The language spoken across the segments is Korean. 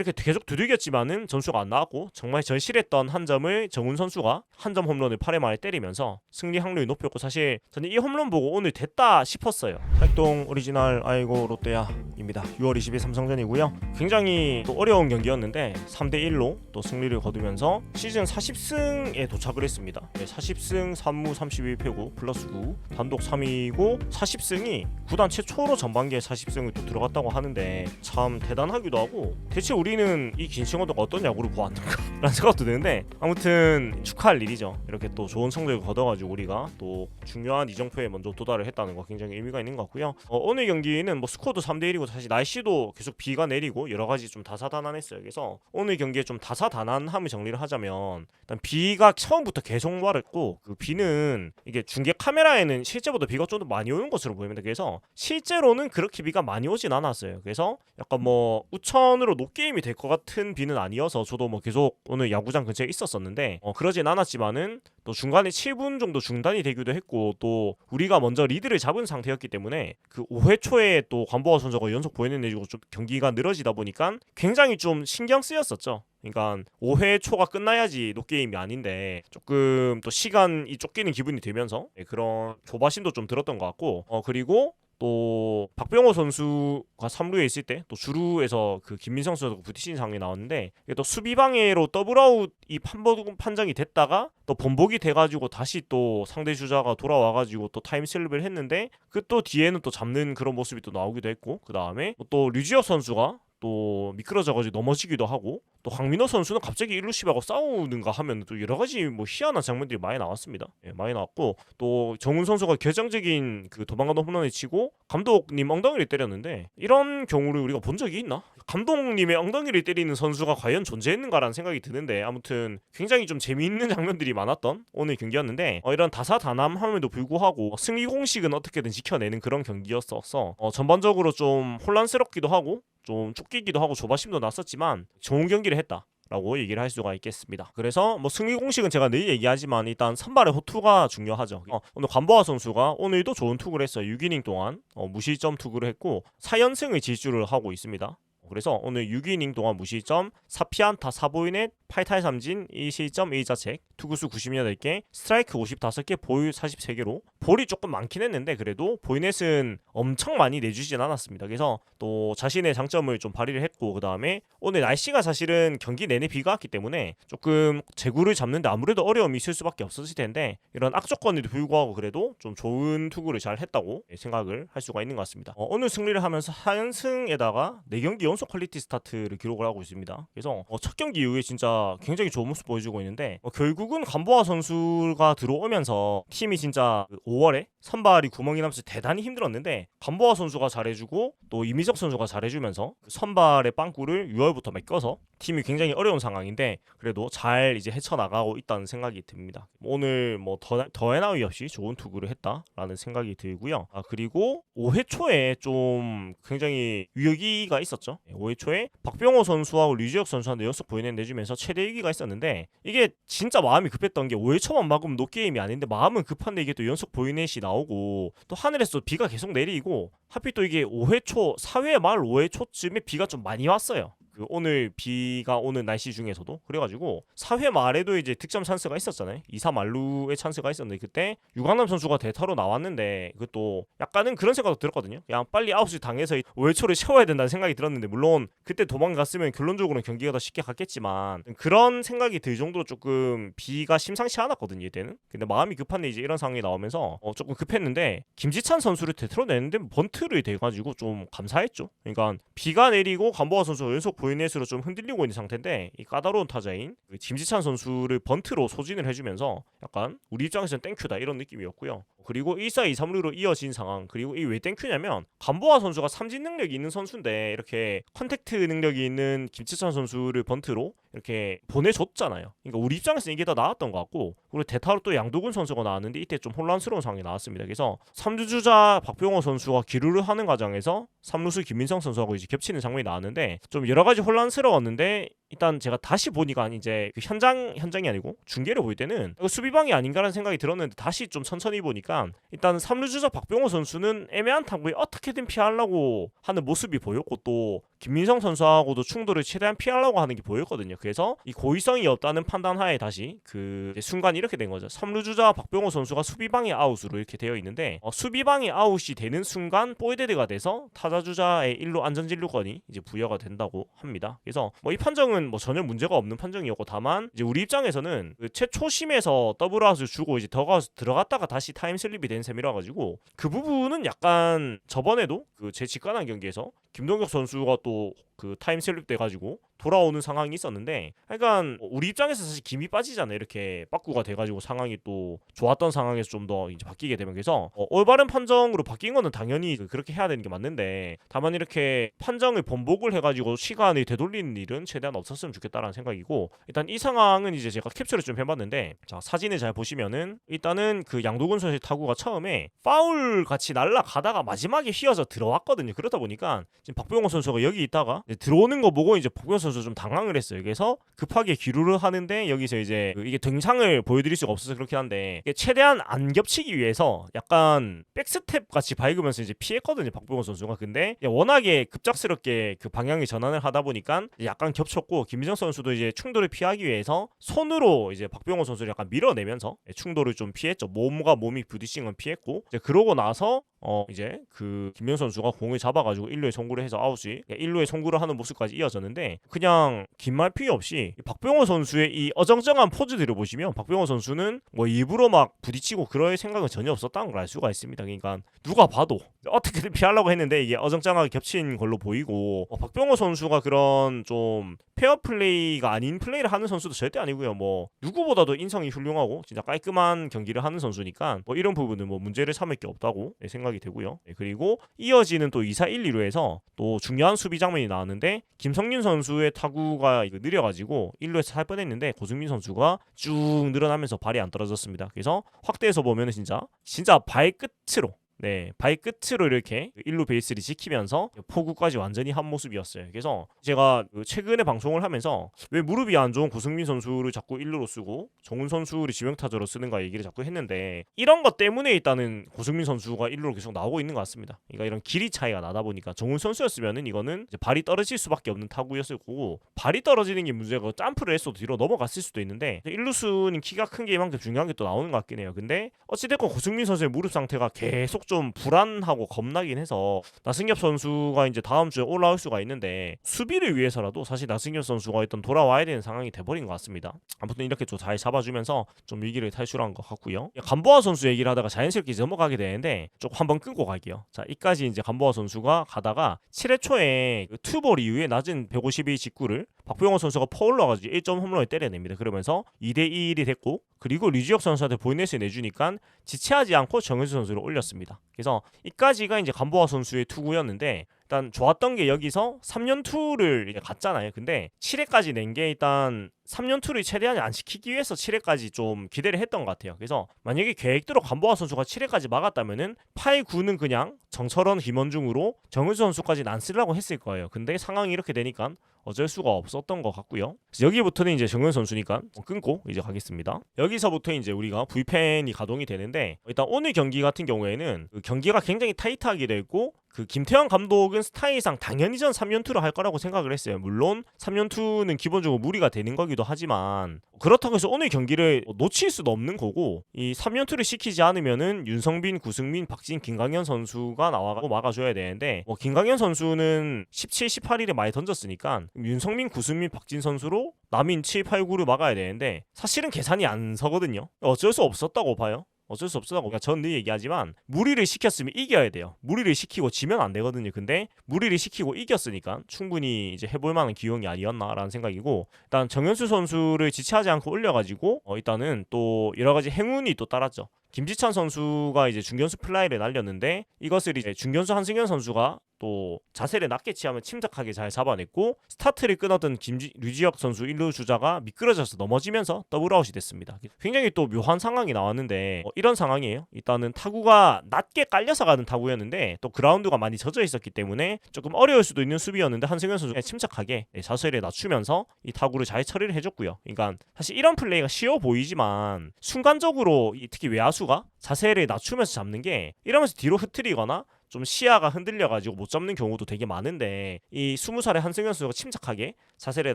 이렇게 계속 두들겼지만은 점수가 안 나왔고 정말 절실했던 한 점을 정훈 선수가 한 점 홈런을 8회 말에 때리면서 승리 확률이 높였고 사실 저는 이 홈런 보고 오늘 됐다 싶었어요. 활동 오리지널 아이고 롯데야입니다. 6월 20일 삼성전이고요. 굉장히 또 어려운 경기였는데 3대 1로 또 승리를 거두면서 시즌 40승에 도착을 했습니다. 네, 40승 3무 31패고 플러스 9 단독 3위고 40승이 구단 최초로 전반기에 40승을 또 들어갔다고 하는데 참 대단하기도 하고 대체 우리 는 이 긴 시간 동안 어떤 야구를 보았는가 라는 생각도 드는데 아무튼 축하할 일이죠. 이렇게 또 좋은 성적을 거둬가지고 우리가 또 중요한 이정표에 먼저 도달을 했다는 거 굉장히 의미가 있는 것 같고요. 어, 오늘 경기는 뭐 스코어도 3대 1이고 사실 날씨도 계속 비가 내리고 여러 가지 좀 다사다난했어요. 그래서 오늘 경기에 좀 다사다난함을 정리를 하자면 일단 비가 처음부터 계속 말했고 그 비는 이게 중계 카메라에는 실제보다 비가 좀 더 많이 오는 것으로 보입니다. 그래서 실제로는 그렇게 비가 많이 오진 않았어요. 그래서 약간 뭐 우천으로 노게임이 될 것 같은 비는 아니어서 저도 뭐 계속 오늘 야구장 근처에 있었었는데 어, 그러진 않았지만은 또 중간에 7분 정도 중단이 되기도 했고 또 우리가 먼저 리드를 잡은 상태였기 때문에 그 5회 초에 또 관보아 선수가 연속 보이는 내주고 좀 경기가 늘어지다 보니까 굉장히 좀 신경 쓰였었죠. 그러니까 5회 초가 끝나야지 노게임이 아닌데 조금 또 시간이 쫓기는 기분이 들면서 네, 그런 조바심도 좀 들었던 것 같고 어 그리고 또 박병호 선수가 3루에 있을 때 또 주루에서 그 김민성 선수가 부딪힌 상황이 나왔는데 이게 또 수비 방해로 더블아웃 이 판번 판정이 됐다가 또 번복이 돼가지고 다시 또 상대 주자가 돌아와가지고 또 타임 슬립을 했는데 그 또 뒤에는 또 잡는 그런 모습이 또 나오기도 했고 그 다음에 또 류지혁 선수가 또 미끄러져가지고 넘어지기도 하고 또 황민호 선수는 갑자기 일루시하고 싸우는가 하면 또 여러 가지 뭐 희한한 장면들이 많이 나왔습니다. 예, 많이 나왔고 또 정훈 선수가 결정적인 그 도망가는 홈런을 치고 감독님 엉덩이를 때렸는데 이런 경우를 우리가 본 적이 있나? 감독님의 엉덩이를 때리는 선수가 과연 존재했는가라는 생각이 드는데 아무튼 굉장히 좀 재미있는 장면들이 많았던 오늘 경기였는데 어, 이런 다사다남함에도 불구하고 승리 공식은 어떻게든 지켜내는 그런 경기였어서 어, 전반적으로 좀 혼란스럽기도 하고 좀 쫓기기도 하고 조바심도 났었지만 좋은 경기 를 했다. 라고 얘기를 할 수가 있겠습니다. 그래서 뭐 승리 공식은 제가 늘 얘기하지만 일단 선발의 호투가 중요하죠. 어, 오늘 관보아 선수가 오늘도 좋은 투구를 했어요. 6이닝 동안 어, 무실점 투구를 했고 4연승을 질주를 하고 있습니다. 그래서 오늘 6이닝 동안 무실점 4피안타 4보이넷 8탈 3진 1실점 1자책 투구수 98개 스트라이크 55개 보유 43개로 볼이 조금 많긴 했는데 그래도 보이넷은 엄청 많이 내주진 않았습니다. 그래서 또 자신의 장점을 좀 발휘를 했고 그 다음에 오늘 날씨가 사실은 경기 내내 비가 왔기 때문에 조금 제구를 잡는데 아무래도 어려움이 있을 수밖에 없었을 텐데 이런 악조건에도 불구하고 그래도 좀 좋은 투구를 잘 했다고 생각을 할 수가 있는 것 같습니다. 어, 오늘 승리를 하면서 4연승에다가 4경기 연속 퀄리티 스타트를 기록을 하고 있습니다. 그래서 어, 첫 경기 이후에 진짜 굉장히 좋은 모습 보여주고 있는데 어, 결국은 간보아 선수가 들어오면서 팀이 진짜 5월에 선발이 구멍이 나면서 대단히 힘들었는데 간보아 선수가 잘해주고 또 이미석 선수가 잘해주면서 그 선발의 빵꾸를 6월부터 메꿔서 팀이 굉장히 어려운 상황인데 그래도 잘 이제 헤쳐나가고 있다는 생각이 듭니다. 오늘 뭐 더, 더해 나위 없이 좋은 투구를 했다라는 생각이 들고요. 아 그리고 5회 초에 좀 굉장히 위기가 있었죠. 5회 초에 박병호 선수하고 류지혁 선수한테 연속 보이는 내주면서 최대 위기가 있었는데 이게 진짜 마음이 급했던 게 5회 초만 막으면 노게임이 아닌데 마음은 급한데 이게 또 연속 보이넷이 나오고 또 하늘에서 비가 계속 내리고 하필 또 이게 5회 초 4회 말 5회 초쯤에 비가 좀 많이 왔어요. 그 오늘 비가 오는 날씨 중에서도 그래가지고 4회 말에도 이제 득점 찬스가 있었잖아요. 2사 말루의 찬스가 있었는데 그때 유강남 선수가 대타로 나왔는데 그것도 약간은 그런 생각도 들었거든요. 그냥 빨리 아웃을 당해서 5회 초를 채워야 된다는 생각이 들었는데 물론 그때 도망갔으면 결론적으로는 경기가 더 쉽게 갔겠지만 그런 생각이 들 정도로 조금 비가 심상치 않았거든요. 이때는. 근데 마음이 급한데 이제 이런 상황이 나오면서 어 조금 급했는데 김지찬 선수를 대타로 내는데 번트를 돼가지고 좀 감사했죠. 그러니까 비가 내리고 간보아 선수가 연속 보 이넷으로 좀 흔들리고 있는 상태인데 이 까다로운 타자인 그 김지찬 선수를 번트로 소진을 해주면서 약간 우리 입장에서는 땡큐다 이런 느낌이었고요. 그리고 1사 2, 3루로 이어진 상황 그리고 이 왜 땡큐냐면 간보아 선수가 삼진 능력이 있는 선수인데 이렇게 컨택트 능력이 있는 김치찬 선수를 번트로 이렇게 보내줬잖아요. 그러니까 우리 입장에서 이게 더 나았던 것 같고 그리고 대타로 또 양도근 선수가 나왔는데 이때 좀 혼란스러운 상황이 나왔습니다. 그래서 3루 주자 박병호 선수가 기루를 하는 과정에서 3루수 김민성 선수하고 이제 겹치는 장면이 나왔는데 좀 여러 가지 혼란스러웠는데 일단 제가 다시 보니까 이제 그 현장 현장이 아니고 중계를 볼 때는 수비방이 아닌가라는 생각이 들었는데 다시 좀 천천히 보니까 일단 3루 주자 박병호 선수는 애매한 타구에 어떻게든 피하려고 하는 모습이 보였고 또 김민성 선수하고도 충돌을 최대한 피하려고 하는 게 보였거든요. 그래서 이 고의성이 없다는 판단하에 다시 그 순간 이렇게 된 거죠. 3루 주자 박병호 선수가 수비방이 아웃으로 이렇게 되어 있는데 어, 수비방이 아웃이 되는 순간 보이데드가 돼서 타자 주자의 1루 안전 진루권이 이제 부여가 된다고 합니다. 그래서 뭐 이 판정은 뭐 전혀 문제가 없는 판정이었고 다만 이제 우리 입장에서는 그 최초심에서 더블 아웃을 주고 이제 더가웃 들어갔다가 다시 타임 슬립이 된 셈이라 가지고 그 부분은 약간 저번에도 그 제 직관한 경기에서 김동혁 선수가 또 그 타임슬립 돼가지고 돌아오는 상황이 있었는데 약간 우리 입장에서 사실 김이 빠지잖아요. 이렇게 빠꾸가 돼가지고 상황이 또 좋았던 상황에서 좀 더 이제 바뀌게 되면. 그래서 어, 올바른 판정으로 바뀐 거는 당연히 그- 그렇게 해야 되는 게 맞는데 다만 이렇게 판정을 번복을 해가지고 시간을 되돌리는 일은 최대한 없었으면 좋겠다라는 생각이고 일단 이 상황은 이제 제가 캡처를 좀 해봤는데 자 사진을 잘 보시면은 일단은 그 양도근 선수의 타구가 처음에 파울 같이 날라가다가 마지막에 휘어져 들어왔거든요. 그러다 보니까 지금 박병호 선수가 여기 있다가 들어오는 거 보고 이제 박병호 선수 좀 당황을 했어요. 그래서 급하게 기루를 하는데 여기서 이제 그 이게 등상을 보여드릴 수가 없어서 그렇긴 한데 최대한 안 겹치기 위해서 약간 백스텝 같이 밟으면서 이제 피했거든요. 박병호 선수가 근데 워낙에 급작스럽게 그 방향의 전환을 하다 보니까 약간 겹쳤고 김민정 선수도 이제 충돌을 피하기 위해서 손으로 이제 박병호 선수를 약간 밀어내면서 충돌을 좀 피했죠. 몸과 몸이 부딪힌 건 피했고 이제 그러고 나서 어 이제 그 김명 선수가 공을 잡아가지고 1루에 송구를 해서 아웃이 1루에 송구를 하는 모습까지 이어졌는데 그냥 긴말 필요 없이 이 박병호 선수의 이 어정쩡한 포즈들을 보시면 박병호 선수는 뭐 일부러 막 부딪히고 그럴 생각은 전혀 없었다는 걸 알 수가 있습니다. 그러니까 누가 봐도 어떻게든 피하려고 했는데 이게 어정쩡하게 겹친 걸로 보이고 어, 박병호 선수가 그런 좀 페어 플레이가 아닌 플레이를 하는 선수도 절대 아니고요. 뭐 누구보다도 인성이 훌륭하고 진짜 깔끔한 경기를 하는 선수니까 뭐 이런 부분은 뭐 문제를 삼을 게 없다고 네, 생각이 되고요. 네, 그리고 이어지는 또 2사 1, 2루에서 또 중요한 수비 장면이 나왔는데 김성윤 선수의 타구가 느려가지고 1루에서 살 뻔했는데 고승민 선수가 쭉 늘어나면서 발이 안 떨어졌습니다. 그래서 확대해서 보면은 진짜 진짜 발끝으로 네, 발 끝으로 이렇게 1루 베이스를 지키면서 포구까지 완전히 한 모습이었어요. 그래서 제가 그 최근에 방송을 하면서 왜 무릎이 안 좋은 고승민 선수를 자꾸 1루로 쓰고 정훈 선수를 지명타자로 쓰는가 얘기를 자꾸 했는데 이런 것 때문에 일단은 고승민 선수가 1루로 계속 나오고 있는 것 같습니다. 그러니까 이런 길이 차이가 나다 보니까 정훈 선수였으면은 이거는 발이 떨어질 수밖에 없는 타구였을 거고 발이 떨어지는 게 문제고 점프를 했어도 뒤로 넘어갔을 수도 있는데 1루수는 키가 큰 게 이만큼 중요한 게 또 나오는 것 같긴 해요. 근데 어찌됐건 고승민 선수의 무릎 상태가 계속 좀 불안하고 겁나긴 해서 나승엽 선수가 이제 다음 주에 올라올 수가 있는데 수비를 위해서라도 사실 나승엽 선수가 일단 돌아와야 되는 상황이 돼버린 것 같습니다. 아무튼 이렇게 좀 잘 잡아주면서 좀 위기를 탈출한 것 같고요. 간보아 선수 얘기를 하다가 자연스럽게 넘어가게 되는데 좀 한번 끊고 갈게요. 자, 이까지 이제 간보아 선수가 가다가 7회 초에 그 투볼 이후에 낮은 152 직구를 박병호 선수가 퍼올러 가지고 1점 홈런을 때려냅니다. 그러면서 2대 2이 됐고 그리고 류지혁 선수한테 보이넷을 내주니까 지체하지 않고 정현수 선수를 올렸습니다. 그래서 이까지가 이제 간보아 선수의 투구였는데 일단 좋았던 게 여기서 3년 투를 갔잖아요. 근데 7회까지 낸 게 일단 3년 투를 최대한 안 시키기 위해서 7회까지 좀 기대를 했던 것 같아요. 그래서 만약에 계획대로 간보아 선수가 7회까지 막았다면은 8, 9는 그냥 정철원, 김원중으로 정은수 선수까지는 안 쓰려고 했을 거예요. 근데 상황이 이렇게 되니까 어쩔 수가 없었던 것 같고요. 여기부터는 이제 정현 선수니까 끊고 이제 가겠습니다. 여기서부터 이제 우리가 V펜이 가동이 되는데 일단 오늘 경기 같은 경우에는 그 경기가 굉장히 타이트하게 되고 그 김태형 감독은 스타일상 당연히 전 3연투를 할 거라고 생각을 했어요. 물론 3연투는 기본적으로 무리가 되는 거기도 하지만 그렇다고 해서 오늘 경기를 놓칠 수도 없는 거고 이 3연투를 시키지 않으면은 윤성빈, 구승민, 박진, 김강현 선수가 나와고 막아줘야 되는데 뭐 김강현 선수는 17, 18일에 많이 던졌으니까 윤성민, 구승민, 박진 선수로 남인 7, 8, 9를 막아야 되는데 사실은 계산이 안 서거든요. 어쩔 수 없었다고 봐요. 어쩔 수 없었다고 그러니까 전늘 얘기하지만 무리를 시켰으면 이겨야 돼요. 무리를 시키고 지면 안 되거든요. 근데 무리를 시키고 이겼으니까 충분히 이제 해볼 만한 기용이 아니었나라는 생각이고 일단 정현수 선수를 지체하지 않고 올려가지고 어 일단은 또 여러 가지 행운이 또 따랐죠. 김지찬 선수가 이제 중견수 플라이를 날렸는데 이것을 이제 중견수 한승현 선수가 또 자세를 낮게 취하면 침착하게 잘 잡아냈고 스타트를 끊었던 김지, 류지혁 선수 1루 주자가 미끄러져서 넘어지면서 더블아웃이 됐습니다. 굉장히 또 묘한 상황이 나왔는데 어, 이런 상황이에요. 일단은 타구가 낮게 깔려서 가는 타구였는데 또 그라운드가 많이 젖어 있었기 때문에 조금 어려울 수도 있는 수비였는데 한승현 선수가 침착하게 네, 자세를 낮추면서 이 타구를 잘 처리를 해줬고요. 그러니까 사실 이런 플레이가 쉬워 보이지만 순간적으로 이 특히 외야수가 자세를 낮추면서 잡는 게 이러면서 뒤로 흐트리거나 좀 시야가 흔들려가지고 못 잡는 경우도 되게 많은데 이 20살의 한승현 선수가 침착하게 자세를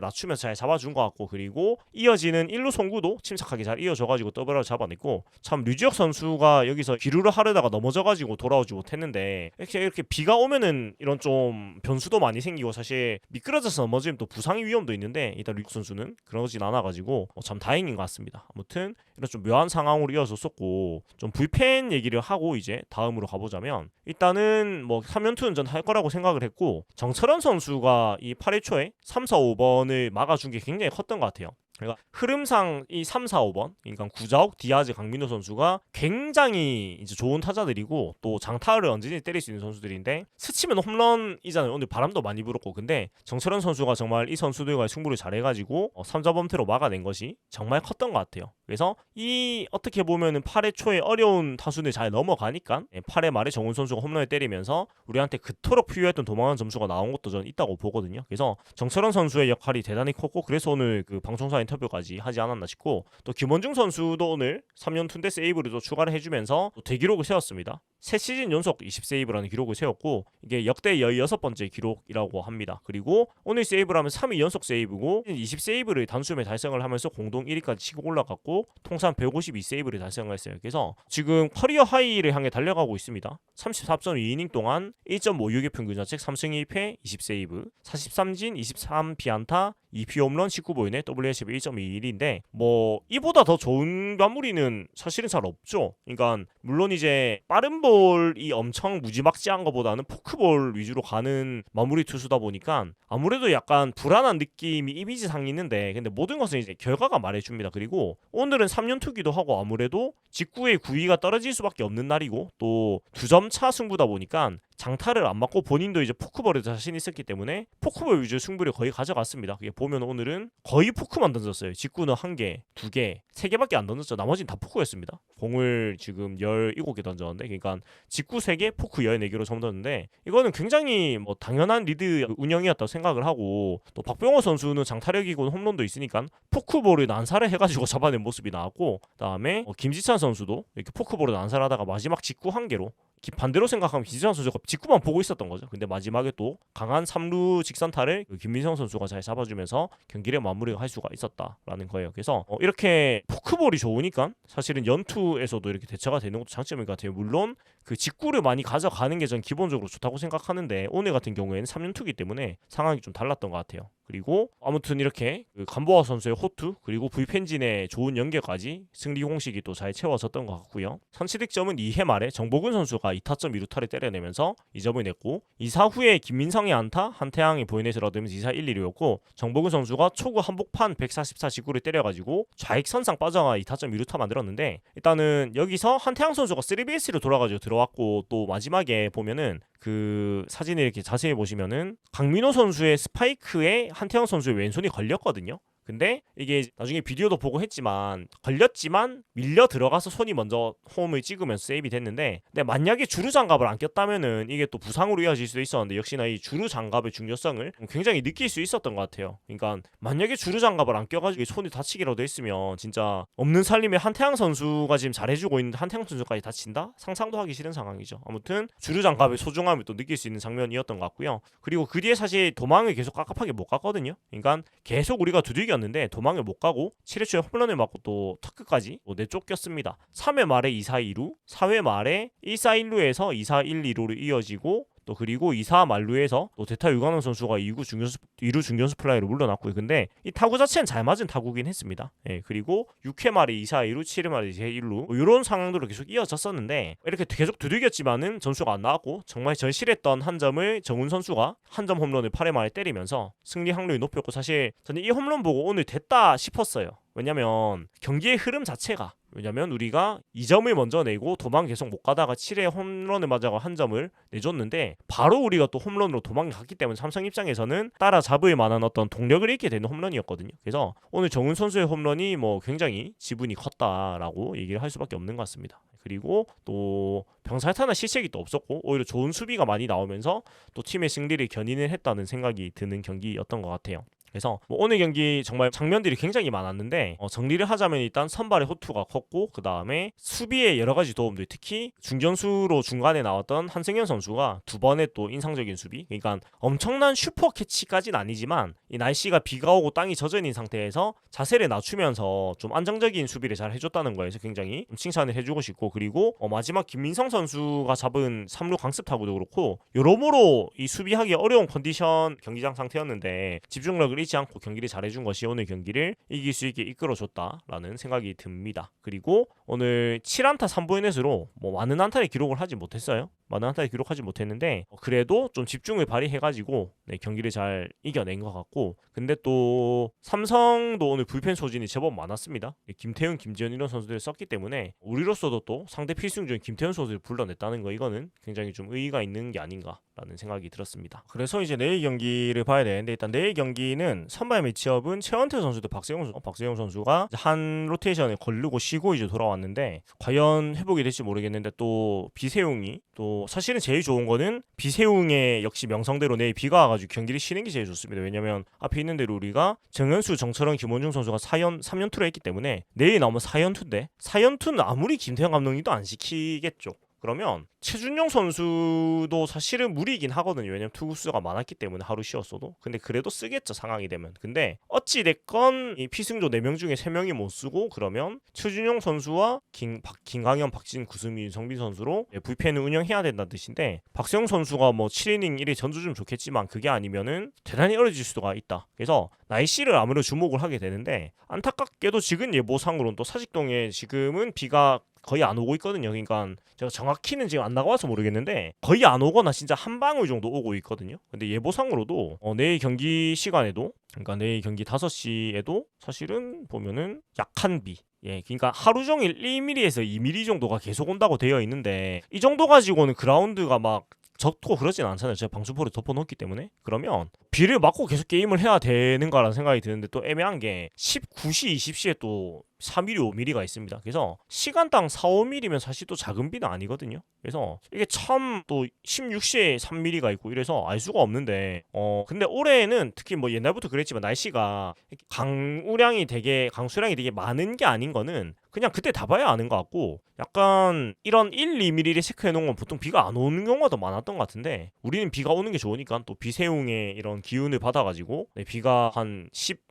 낮추면서 잘 잡아준 것 같고 그리고 이어지는 1루 송구도 침착하게 잘 이어져가지고 더블아웃 잡아냈고 참 류지혁 선수가 여기서 기루를 하려다가 넘어져가지고 돌아오지 못했는데 이렇게 이렇게 비가 오면은 이런 좀 변수도 많이 생기고 사실 미끄러져서 넘어지면 또 부상의 위험도 있는데 일단 류지혁 선수는 그러진 않아가지고 어, 참 다행인 것 같습니다. 아무튼 이런 좀 묘한 상황으로 이어졌었고 좀 불펜 얘기를 하고 이제 다음으로 가보자면 일단은 뭐 3연투는 전 할 거라고 생각을 했고 정철원 선수가 이 8회 초에 3, 4, 5번을 막아준 게 굉장히 컸던 것 같아요. 그러니까 흐름상 이 3, 4, 5번 그러니까 구자욱, 디아즈, 강민호 선수가 굉장히 이제 좋은 타자들이고 또 장타를 언제든지 때릴 수 있는 선수들인데 스치면 홈런이잖아요. 오늘 바람도 많이 불었고 근데 정철원 선수가 정말 이 선수들과의 승부를 잘해가지고 어, 3자 범퇴로 막아낸 것이 정말 컸던 것 같아요. 그래서 이 어떻게 보면은 8회 초에 어려운 타순을 잘 넘어가니까 8회 말에 정훈 선수가 홈런을 때리면서 우리한테 그토록 필요했던 도망한 점수가 나온 것도 저는 있다고 보거든요. 그래서 정철원 선수의 역할이 대단히 컸고 그래서 오늘 그 방송사 인터뷰까지 하지 않았나 싶고 또 김원중 선수도 오늘 3년 툰데 세이브를 또 추가를 해주면서 또 대기록을 세웠습니다. 세 시즌 연속 20세이브라는 기록을 세웠고 이게 역대 16번째 기록이라고 합니다. 그리고 오늘 세이브를 하면 3위 연속 세이브고 20세이브를 단숨에 달성을 하면서 공동 1위까지 치고 올라갔고 통산 152세이브를 달성을 했어요. 그래서 지금 커리어 하이를 향해 달려가고 있습니다. 34.2이닝 동안 1.56의 평균 자책 3승 1패 20세이브 43진 23피안타 2피 홈런 19보이네 WHB 1.21인데 뭐 이보다 더 좋은 마무리는 사실은 잘 없죠. 그러니까 물론 이제 빠른 볼이 엄청 무지막지한 것보다는 포크볼 위주로 가는 마무리 투수다 보니까 아무래도 약간 불안한 느낌이 이미지상 있는데 근데 모든 것은 이제 결과가 말해줍니다. 그리고 오늘은 3년 투기도 하고 아무래도 직구의 구위가 떨어질 수밖에 없는 날이고 또 두 점 차 승부다 보니까 장타를 안 맞고 본인도 이제 포크볼에 자신 있었기 때문에 포크볼 위주 승부를 거의 가져갔습니다. 그게 보면 오늘은 거의 포크만 던졌어요. 직구는 한 개, 두 개, 세 개밖에 안 던졌죠. 나머지는 다 포크였습니다. 공을 지금 17개 던졌는데 그러니까 직구 3개, 포크 14개로 점던는데 이거는 굉장히 뭐 당연한 리드 운영이었다고 생각을 하고 또 박병호 선수는 장타력이고 홈런도 있으니까 포크볼을 난사를 해가지고 잡아낸 모습이 나왔고 그다음에 어, 김지찬 선수도 이렇게 포크볼을 난사하다가 마지막 직구 한 개로 기- 반대로 생각하면 김지찬 선수가 직구만 보고 있었던 거죠. 근데 마지막에 또 강한 3루 직선타를 그 김민성 선수가 잘 잡아주면서 경기를 마무리할 수가 있었다라는 거예요. 그래서 어, 이렇게 포크볼이 좋으니까 사실은 연투에서도 이렇게 대처가 되는 것도 장점인 것 같아요. 물론 그 직구를 많이 가져가는 게 전 기본적으로 좋다고 생각하는데 오늘 같은 경우에는 3연투기 때문에 상황이 좀 달랐던 것 같아요. 그리고 아무튼 이렇게 그 간보아 선수의 호투 그리고 불펜진의 좋은 연계까지 승리 공식이 또 잘 채워졌던 것 같고요. 선취득점은 2회 말에 정보근 선수가 2타점 2루타를 때려내면서 2점을 냈고 2사 후에 김민성의 안타 한태양이 보이넷을 얻으면서 2사 1, 2루였고 정보근 선수가 초구 한복판 144 직구를 때려가지고 좌익선상 빠져가 2타점 2루타 만들었는데 일단은 여기서 한태양 선수가 3베이스로 돌아가지고 들어 왔고 또 마지막에 보면은 그 사진을 이렇게 자세히 보시면은 강민호 선수의 스파이크에 한태영 선수의 왼손이 걸렸거든요. 근데 이게 나중에 비디오도 보고 했지만 걸렸지만 밀려 들어가서 손이 먼저 홈을 찍으면서 세이브 됐는데 근데 만약에 주루 장갑을 안 꼈다면은 이게 또 부상으로 이어질 수도 있었는데 역시나 이 주루 장갑의 중요성을 굉장히 느낄 수 있었던 것 같아요. 그러니까 만약에 주루 장갑을 안 껴가지고 손이 다치기라도 했으면 진짜 없는 살림에 한태양 선수가 지금 잘해주고 있는데 한태양 선수까지 다친다? 상상도 하기 싫은 상황이죠. 아무튼 주루 장갑의 소중함을 또 느낄 수 있는 장면이었던 것 같고요. 그리고 그 뒤에 사실 도망을 계속 깝깝하게 못 갔거든요. 그러니까 계속 우리가 두들 겼는데 도망을 못 가고 7회 초에 홈런을 맞고 또 터크까지 또 내쫓겼습니다. 3회 말에 2사 2루, 4회 말에 1사 1루에서 2사 1, 2루로 이어지고 또 그리고 2사 만루에서 또 대타 유관원 선수가 2구 중견수 2루 중견수 플라이로 물러났고요. 근데 이 타구 자체는 잘 맞은 타구긴 했습니다. 예, 그리고 6회 말에 2사 2루, 7회 말에 2사 1루 뭐 이런 상황들로 계속 이어졌었는데 이렇게 계속 두들겼지만은 점수가 안 나왔고 정말 절실했던 한 점을 정훈 선수가 한 점 홈런을 8회 말에 때리면서 승리 확률이 높였고 사실 저는 이 홈런 보고 오늘 됐다 싶었어요. 왜냐면 경기의 흐름 자체가 왜냐면 우리가 2점을 먼저 내고 도망 계속 못 가다가 7회 홈런을 맞아가 한 점을 내줬는데 바로 우리가 또 홈런으로 도망갔기 때문에 삼성 입장에서는 따라잡을 만한 어떤 동력을 잃게 되는 홈런이었거든요. 그래서 오늘 정훈 선수의 홈런이 뭐 굉장히 지분이 컸다라고 얘기를 할 수밖에 없는 것 같습니다. 그리고 또 병살타나 실책이 또 없었고 오히려 좋은 수비가 많이 나오면서 또 팀의 승리를 견인을 했다는 생각이 드는 경기였던 것 같아요. 그래서 뭐 오늘 경기 정말 장면들이 굉장히 많았는데 어, 정리를 하자면 일단 선발의 호투가 컸고 그 다음에 수비의 여러 가지 도움들 특히 중견수로 중간에 나왔던 한승현 선수가 두 번의 또 인상적인 수비 그러니까 엄청난 슈퍼 캐치까지는 아니지만 이 날씨가 비가 오고 땅이 젖어 있는 상태에서 자세를 낮추면서 좀 안정적인 수비를 잘 해줬다는 거에서 굉장히 좀 칭찬을 해주고 싶고 그리고 어, 마지막 김민성 선수가 잡은 3루 강습 타구도 그렇고 여러모로 이 수비하기 어려운 컨디션 경기장 상태였는데 집중력을 잃지 않고 경기를 잘해준 것이 오늘 경기를 이길 수 있게 이끌어줬다라는 생각이 듭니다. 그리고 오늘 7안타 3부인넷으로 뭐 많은 안타를 기록을 하지 못했어요. 많은 안타를 기록하지 못했는데 어, 그래도 좀 집중을 발휘해가지고 네, 경기를 잘 이겨낸 것 같고 근데 또 삼성도 오늘 불펜 소진이 제법 많았습니다. 네, 김태훈, 김지현 이런 선수들을 썼기 때문에 우리로서도 또 상대 필승조인 김태훈 선수를 불러냈다는 거 이거는 굉장히 좀 의의가 있는 게 아닌가라는 생각이 들었습니다. 그래서 이제 내일 경기를 봐야 되는데 일단 내일 경기는 선발 매치업은 최원태 선수도 박세용 선수, 어, 박세용 선수가 한 로테이션에 걸르고 쉬고 이제 돌아왔는데 과연 회복이 될지 모르겠는데 또 비세용이 또 사실은 제일 좋은 거는 비세웅의 역시 명성대로 내일 비가 와가지고 경기를 쉬는 게 제일 좋습니다. 왜냐면 앞에 있는 대로 우리가 정현수, 정철원, 김원중 선수가 4연 3연투를 했기 때문에 내일 나오면 4연투인데 4연투는 아무리 김태형 감독님도 안 시키겠죠. 그러면 최준용 선수도 사실은 무리이긴 하거든요. 왜냐면 투구수가 많았기 때문에 하루 쉬었어도. 근데 그래도 쓰겠죠 상황이 되면. 근데 어찌 됐건 이 피승조 4명 중에 3명이 못 쓰고 그러면 최준용 선수와 김, 박, 김강현, 박진, 구수미, 성빈 선수로 불펜을 운영해야 된다는 뜻인데 박세영 선수가 뭐 7이닝 1위 전주 좀 좋겠지만 그게 아니면은 대단히 어려질 수가 있다. 그래서 날씨를 아무래도 주목을 하게 되는데 안타깝게도 지금 예보상으로는 또 사직동에 지금은 비가 거의 안 오고 있거든요. 그러니까 제가 정확히는 지금 안 나가봐서 모르겠는데 거의 안 오거나 진짜 한 방울 정도 오고 있거든요. 근데 예보상으로도 어, 내일 경기 시간에도 그러니까 내일 경기 5시에도 사실은 보면은 약한 비 예, 그러니까 하루 종일 1mm에서 2mm 정도가 계속 온다고 되어 있는데 이 정도 가지고는 그라운드가 막 적고 그러진 않잖아요. 제가 방수포를 덮어놓기 때문에 그러면 비를 맞고 계속 게임을 해야 되는가라는 생각이 드는데 또 애매한 게 19시, 20시에 또 3mm, 5mm가 있습니다. 그래서 시간당 4, 5mm면 사실 또 작은 비는 아니거든요. 그래서 이게 참 또 16시에 3mm가 있고 이래서 알 수가 없는데 어 근데 올해는 특히 뭐 옛날부터 그랬지만 날씨가 강우량이 되게 강수량이 되게 많은 게 아닌 거는 그냥 그때 다 봐야 아는 것 같고 약간 이런 1, 2mm를 체크해 놓은 건 보통 비가 안 오는 경우가 더 많았던 것 같은데 우리는 비가 오는 게 좋으니까 또 비세웅의 이런 기운을 받아가지고 네, 비가 한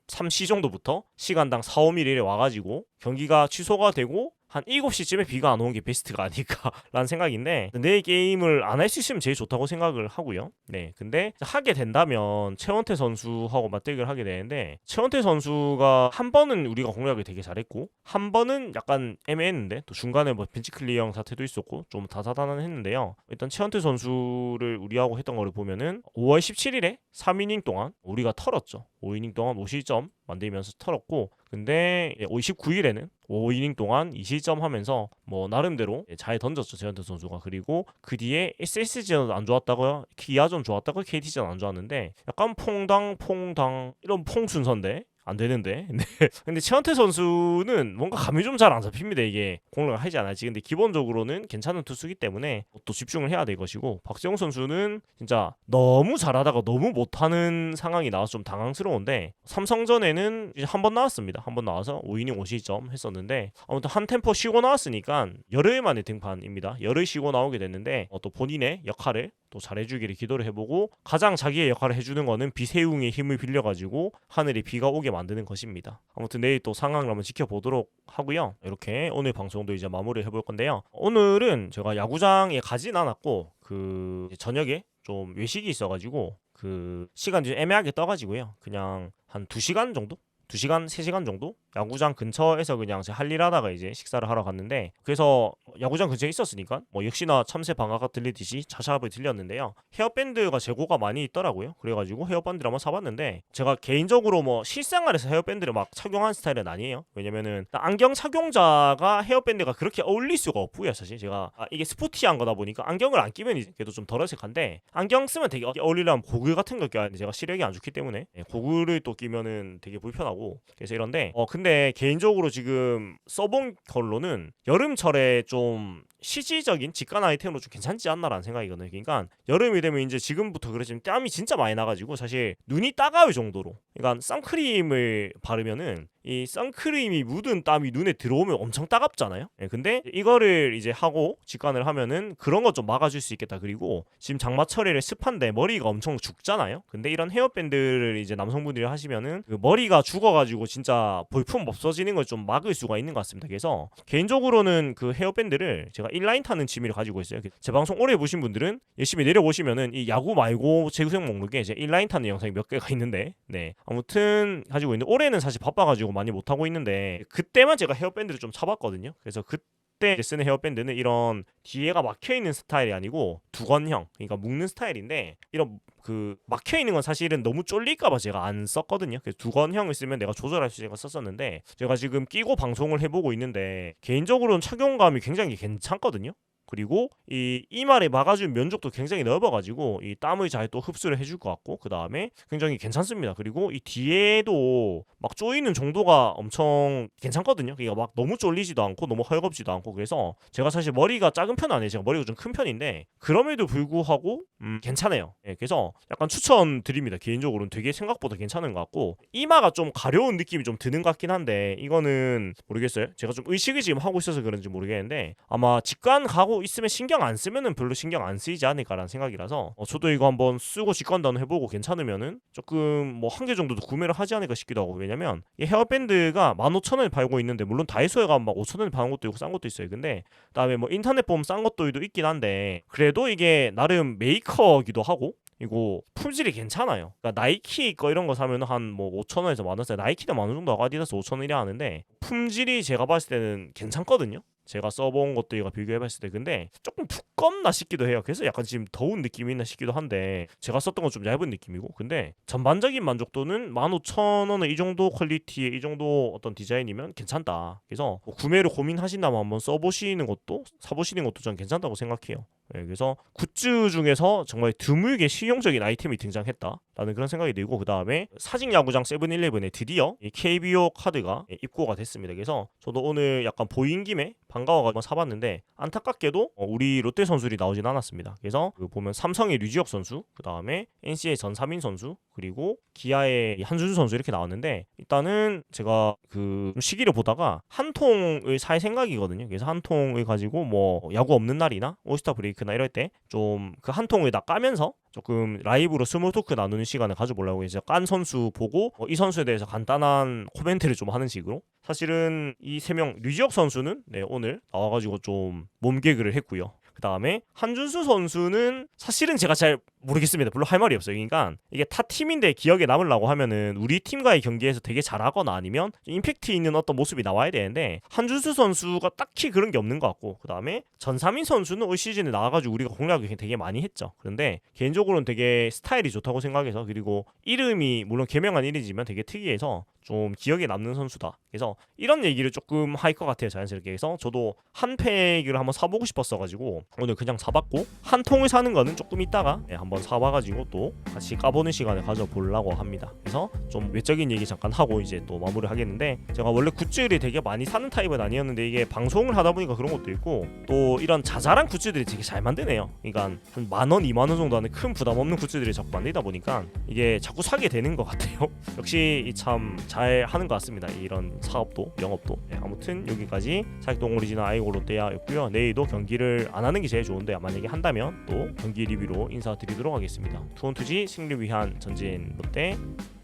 13시 정도부터 시간당 4, 5mm에 와가지고 경기가 취소가 되고 한 7시쯤에 비가 안 오는 게 베스트가 아닐까라는 생각인데 내 게임을 안 할 수 있으면 제일 좋다고 생각을 하고요. 네, 근데 하게 된다면 최원태 선수하고 맞대결을 하게 되는데 최원태 선수가 한 번은 우리가 공략을 되게 잘했고 한 번은 약간 애매했는데 또 중간에 뭐 벤치 클리어 사태도 있었고 좀 다사다난했는데요. 일단 최원태 선수를 우리하고 했던 거를 보면은 5월 17일에 3이닝 동안 우리가 털었죠. 5이닝 동안 5실점 만들면서 털었고 근데 29일에는 5이닝 동안 2실점 하면서 뭐 나름대로 잘 던졌죠 최현태 선수가. 그리고 그 뒤에 SSG는 안 좋았다고요? 기아전 좋았다고 KT전 안 좋았는데 약간 퐁당 퐁당 이런 퐁 순서인데 안 되는데. 네. 근데 최원태 선수는 뭔가 감이 좀 잘 안 잡힙니다. 이게 공략을 하지 않았지. 근데 기본적으로는 괜찮은 투수기 때문에 또 집중을 해야 될 것이고 박재홍 선수는 진짜 너무 잘하다가 너무 못하는 상황이 나와서 좀 당황스러운데 삼성전에는 이제 한 번 나왔습니다. 한 번 나와서 5이닝 5시점 했었는데 아무튼 한 템포 쉬고 나왔으니까 열흘 만에 등판입니다. 열흘 쉬고 나오게 됐는데 어, 또 본인의 역할을 또 잘해주기를 기도를 해보고 가장 자기의 역할을 해주는 거는 비세웅의 힘을 빌려가지고 하늘에 비가 오게 만드는 것입니다. 아무튼 내일 또 상황을 한번 지켜보도록 하고요. 이렇게 오늘 방송도 이제 마무리 해볼 건데요. 오늘은 제가 야구장에 가진 않았고 그 저녁에 좀 외식이 있어가지고 그 시간이 좀 애매하게 떠가지고요. 그냥 한 2시간 정도? 2시간, 3시간 정도 야구장 근처에서 그냥 제 할 일 하다가 이제 식사를 하러 갔는데 그래서 야구장 근처에 있었으니까 뭐 역시나 참새 방아가 들리듯이 차샵을 들렸는데요. 헤어밴드가 재고가 많이 있더라고요. 그래가지고 헤어밴드를 한번 사봤는데 제가 개인적으로 뭐 실생활에서 헤어밴드를 막 착용한 스타일은 아니에요. 왜냐면은 안경 착용자가 헤어밴드가 그렇게 어울릴 수가 없고요. 사실 제가 아, 이게 스포티한 거다 보니까 안경을 안 끼면 그래도 좀 덜 어색한데 안경 쓰면 되게 어울리려면 고글 같은 걸 껴야 되는데 제가 시력이 안 좋기 때문에 예, 고글을 또 끼면은 되게 불편하고 그래서 이런데 어 근데 개인적으로 지금 써본 걸로는 여름철에 좀 시지적인 직관 아이템으로 좀 괜찮지 않나라는 생각이거든요. 그러니까 여름이 되면 이제 지금부터 그러지만 땀이 진짜 많이 나가지고 사실 눈이 따가울 정도로 그러니까 선크림을 바르면은 이 선크림이 묻은 땀이 눈에 들어오면 엄청 따갑잖아요. 예, 근데 이거를 이제 하고 직관을 하면은 그런 것 좀 막아줄 수 있겠다. 그리고 지금 장마철에 습한데 머리가 엄청 죽잖아요. 근데 이런 헤어밴드를 이제 남성분들이 하시면은 그 머리가 죽어가지고 진짜 볼품 없어지는 걸 좀 막을 수가 있는 것 같습니다. 그래서 개인적으로는 그 헤어밴드를 제가 인라인 타는 취미를 가지고 있어요. 제 방송 오래 보신 분들은 열심히 내려보시면은 이 야구 말고 재구성 목록에 이제 인라인 타는 영상이 몇 개가 있는데 네 아무튼 가지고 있는데 올해는 사실 바빠가지고 많이 못 하고 있는데 그때만 제가 헤어밴드를 좀 차봤거든요. 그래서 그때 이제 쓰는 헤어밴드는 이런 뒤에가 막혀 있는 스타일이 아니고 두건형 그러니까 묶는 스타일인데 이런 그 막혀 있는 건 사실은 너무 쫄릴까봐 제가 안 썼거든요. 그래서 두건형을 쓰면 내가 조절할 수 있으니까 썼었는데 제가 지금 끼고 방송을 해보고 있는데 개인적으로는 착용감이 굉장히 괜찮거든요. 그리고 이 이마를 막아준 면적도 굉장히 넓어가지고 이 땀을 잘 또 흡수를 해줄 것 같고 그 다음에 굉장히 괜찮습니다. 그리고 이 뒤에도 막 조이는 정도가 엄청 괜찮거든요. 그러니까 막 너무 쫄리지도 않고 너무 헐겁지도 않고 그래서 제가 사실 머리가 작은 편은 아니에요. 제가 머리가 좀 큰 편인데 그럼에도 불구하고 음, 괜찮아요. 예, 그래서 약간 추천드립니다. 개인적으로는 되게 생각보다 괜찮은 것 같고 이마가 좀 가려운 느낌이 좀 드는 것 같긴 한데 이거는 모르겠어요. 제가 좀 의식을 지금 하고 있어서 그런지 모르겠는데 아마 직관 가고 있으면 신경 안 쓰면은 별로 신경 안 쓰이지 않을까라는 생각이라서 어, 저도 이거 한번 쓰고 한번 해보고 괜찮으면은 조금 뭐 한 개 정도도 구매를 하지 않을까 싶기도 하고 왜냐면 이 헤어밴드가 15,000원에 팔고 있는데 물론 다이소에 가면 막 5,000원에 파는 것도 있고 싼 것도 있어요. 근데 그다음에 뭐 인터넷 보면 싼 것도 있긴 한데 그래도 이게 나름 메이커기도 하고 이거 품질이 괜찮아요. 그러니까 나이키 거 이런 거 사면 한 뭐 5천 원에서 만 원짜리 나이키는 만원 정도 하고 아디다스 5천 원이라 하는데 품질이 제가 봤을 때는 괜찮거든요. 제가 써본 것들과 비교해봤을 때 근데 조금 두껍나 싶기도 해요. 그래서 약간 지금 더운 느낌이 있나 싶기도 한데 제가 썼던 건 좀 얇은 느낌이고 근데 전반적인 만족도는 15,000원에 이 정도 퀄리티에 이 정도 어떤 디자인이면 괜찮다. 그래서 뭐 구매를 고민하신다면 한번 써보시는 것도 사보시는 것도 전 괜찮다고 생각해요. 네, 그래서 굿즈 중에서 정말 드물게 실용적인 아이템이 등장했다라는 그런 생각이 들고 그 다음에 사직 야구장 세븐일레븐에 드디어 이 KBO 카드가 입고가 됐습니다. 그래서 저도 오늘 약간 보인 김에 반가워가지고 사봤는데 안타깝게도 어, 우리 롯데 선수들이 나오진 않았습니다. 그래서 그 보면 삼성의 류지혁 선수, 그 다음에 NC의 전삼인 선수, 그리고 기아의 한준수 선수 이렇게 나왔는데 일단은 제가 그 시기를 보다가 한 통을 살 생각이거든요. 그래서 한 통을 가지고 뭐 야구 없는 날이나 오스타 브레이크 나 이럴 때 좀 그 한 통을 다 까면서 조금 라이브로 스몰 토크 나누는 시간을 가져보려고 이제 깐 선수 보고 어, 이 선수에 대해서 간단한 코멘트를 좀 하는 식으로 사실은 이 세 명 류지혁 선수는 네, 오늘 나와가지고 좀 몸개그를 했고요. 그 다음에 한준수 선수는 사실은 제가 잘 모르겠습니다. 별로 할 말이 없어요. 그러니까 이게 타 팀인데 기억에 남으려고 하면은 우리 팀과의 경기에서 되게 잘하거나 아니면 임팩트 있는 어떤 모습이 나와야 되는데 한준수 선수가 딱히 그런 게 없는 것 같고 그 다음에 전삼인 선수는 올 시즌에 나와가지고 우리가 공략을 되게 많이 했죠. 그런데 개인적으로는 되게 스타일이 좋다고 생각해서 그리고 이름이 물론 개명한 이름이지만 되게 특이해서 좀 기억에 남는 선수다. 그래서 이런 얘기를 조금 할 것 같아요. 자연스럽게. 그래서 저도 한 팩을 한번 사보고 싶었어가지고 오늘 그냥 사봤고 한 통을 사는 거는 조금 있다가 네, 한번 사봐가지고 또 같이 까보는 시간을 가져보려고 합니다. 그래서 좀 외적인 얘기 잠깐 하고 이제 또 마무리 하겠는데 제가 원래 굿즈를 되게 많이 사는 타입은 아니었는데 이게 방송을 하다 보니까 그런 것도 있고 또 이런 자잘한 굿즈들이 되게 잘 만드네요. 그러니까 한 만 원, 이만 원 정도 하는 큰 부담 없는 굿즈들이 자꾸 만들다 보니까 이게 자꾸 사게 되는 것 같아요. 역시 참 잘 하는 것 같습니다. 이런 사업도 영업도 네, 아무튼 여기까지 사익동 오리지널 아이고 롯데야였고요. 내일도 경기를 안 하는 게 제일 좋은데 만약에 한다면 또 경기 리뷰로 인사드리도록 하겠습니다. 투원투지 승리 위한 전진 롯데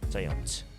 자이언츠